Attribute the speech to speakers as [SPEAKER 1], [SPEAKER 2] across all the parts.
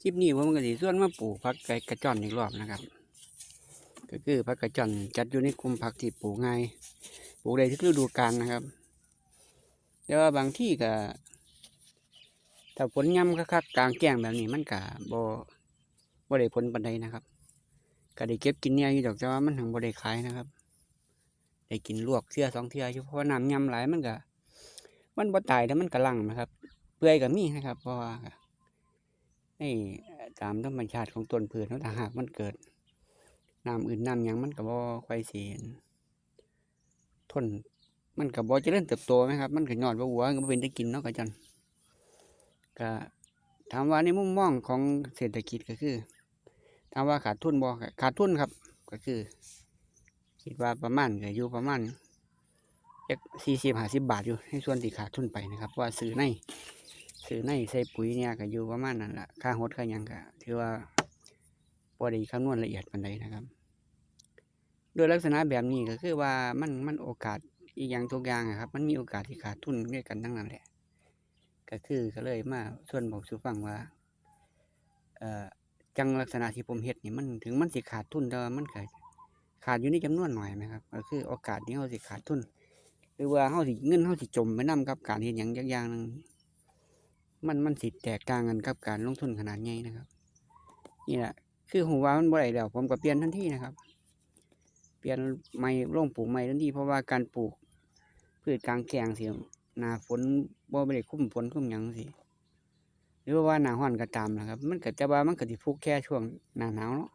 [SPEAKER 1] คลิปนี้ผมก็สิส่วนมาปลูกผักไก่กระจอนอีกรอบนะครับ ก็คือผักกระจอนจัดอยู่ในกลุ่มผักที่ปลูกง่ายปลูกได้ทุกฤดูกาลนะครับแต่ว่าบางที่ก็ถ้าฝนย่ำคักๆกลางแจ้งแบบนี้มันก็บ่บ่ได้ผลปานใดนะครับก็ได้เก็บกินเนี่ยอยู่ดอกแต่ว่ามันถึงบ่ได้ขายนะครับได้กินลวกเทื่อสองเทื่ออยู่เพราะน้ำย่ำหลายมันก็มันบ่ตายแต่มันก็ลังนะครับ เปื่อยก็มีนะครับ เพราะว่า ในตามธรรมชาติของต้นพืชเนาะถ้าหากมันเกิดน้ำอื่นน้ำยังมันก็บ่ค่อยสิทนมันก็บ่เจริญเติบโตนะครับ มันก็ยอดบ่หัวก็เป็นได้กินเนาะก็จันก็ถามว่าในมุมมองของเศรษฐกิจก็คือถามว่าขาดทุนบ่ขาดทุนครับ ก็คือ คิดว่าประมาณก็อยู่ประมาณจักสี่สิบห้าสิบบาทอยู่ในส่วนที่ขาดทุนไปนะครับ ว่าซื้อใน ซื้อในใส่ปุ๋ยเนี่ยก็อยู่ประมาณนั้นแหละค่าหดค่ายังก็ถือว่าพอด้คำนวณละเอียดปานใดนะครับ โดยลักษณะแบบนี้ก็คือว่ามันมันโอกาสอีกอย่างทุกอย่างอะครับ มันมีโอกาสที่ขาดทุนด้วยกันทั้งนั้นแหละ ก็คือก็เลยมาส่วนบอกสู่ฟังว่าเอ่อจังลักษณะที่ผมเฮ็ดนี่มันถึงมันสิขาดทุนแต่ว่ามันก็ขาดอยู่ในจำนวนหน่อยไหมครับก็คือโอกาสที่เฮาสิขาดทุน หรือว่าเฮาสิเงินเฮาสิจมไปนํกับการเฮ็ดหยังจักอย่างหนึง มันมันสิแตกต่างกันกับการลงทุนขนาดใหญ่นะครับ นี่แหละคือผมว่ามันบ่ได้แล้วผมก็เปลี่ยนทันทีนะครับ เปลี่ยนใหม่ลงปลูกใหม่ทันทีเพราะว่าการปลูกพืชกลางแจ้งสิหนาฝนบ่ได้คุ้มฝนคุ้มหยังสิหรือว่าหนาร้อนก็ตามนะครับ มันก็แต่ว่ามันก็สิฟุกแค่ช่วงหนาหนาวเนาะ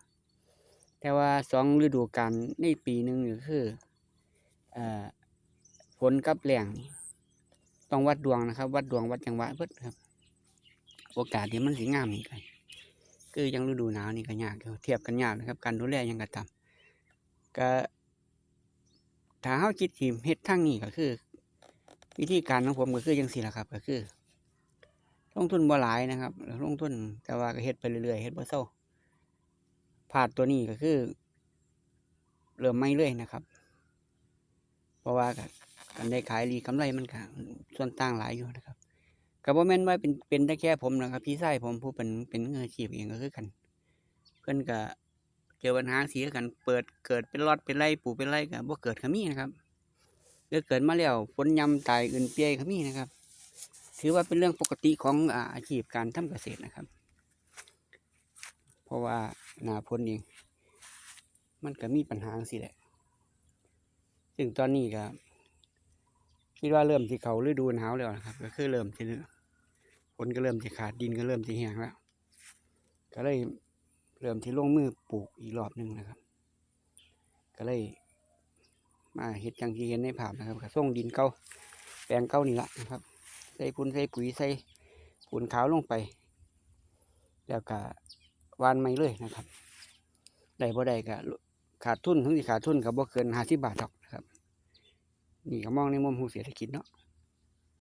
[SPEAKER 1] แต่ว่าสองฤดูกาลในปีหนึ่งก็คือเอ่อฝนกับแล้งต้องวัดดวงนะครับ วัดดวงวัดจังหวะเบิดครับ โอกาสที่มันสิงามนี่ก็คือยังฤดูหนาวนี่ก็ยากเทียบกันยากนะครับ การดูแลยังก็ตามก็ถ้าเฮาคิดสิเฮ็ดทางนี้ก็คือ วิธีการของผมก็คือจังซี่ละครับ ก็คือ ลงทุนบ่หลายนะครับลงทุนแต่ว่าก็เฮ็ดไปเรื่อยๆเฮ็ดบ่เซาพลาดตัวนี้ก็คือเริ่มใหม่เลยนะครับ เพราะว่าก็กันได้ขายดีกำไรมันก็ส่วนต่างหลายอยู่นะครับ ก็บ่แม่นว่าเป็นเป็นได้แค่ผมนะครับพี่ชายผมผู้เป็นเป็นอาชีพเองก็คือกัน เพิ่อนก็เจอปัญหาเสียกัน เปิดเกิดเป็นรอดเป็นไรปลูกเป็นไรก็บ่เกิดก็มีนะครับหรือเกิดมาแล้วฝนยำตายอื่นเปียก็มีนะครับ ถือว่าเป็นเรื่องปกติของอาชีพการทำเกษตรนะครับ เพราะว่าหนาพ้นเองมันก็มีปัญหาสิแหละ ซึ่งตอนนี้ก็คิดว่าเริ่มที่เขาฤดูหนาวแล้วนะครับ ก็คือเริ่มที่ ฝนก็เริ่มที่ขาดดินก็เริ่มที่แห้งแล้ว ก็เลยเริ่มที่ลงมือปลูกอีกรอบหนึ่งนะครับ ก็เลย มาเห็ดจังที่เห็นในภาพนะครับก็ส่งดินเก่าแปลงเก่านี่ละนะครับ ใส่ปุ๋นใส่ปุ๋ยใส่ปุ๋นขาวลงไป แล้วก็วานไม่เลยนะครับได้บ่ได้ก็ขาดทุนถึงสิขาดทุนก็บ่เกินห้าสิบบาทหรอกนะครับ นี่ก็มองในมุมของเศรษฐกิจเนาะ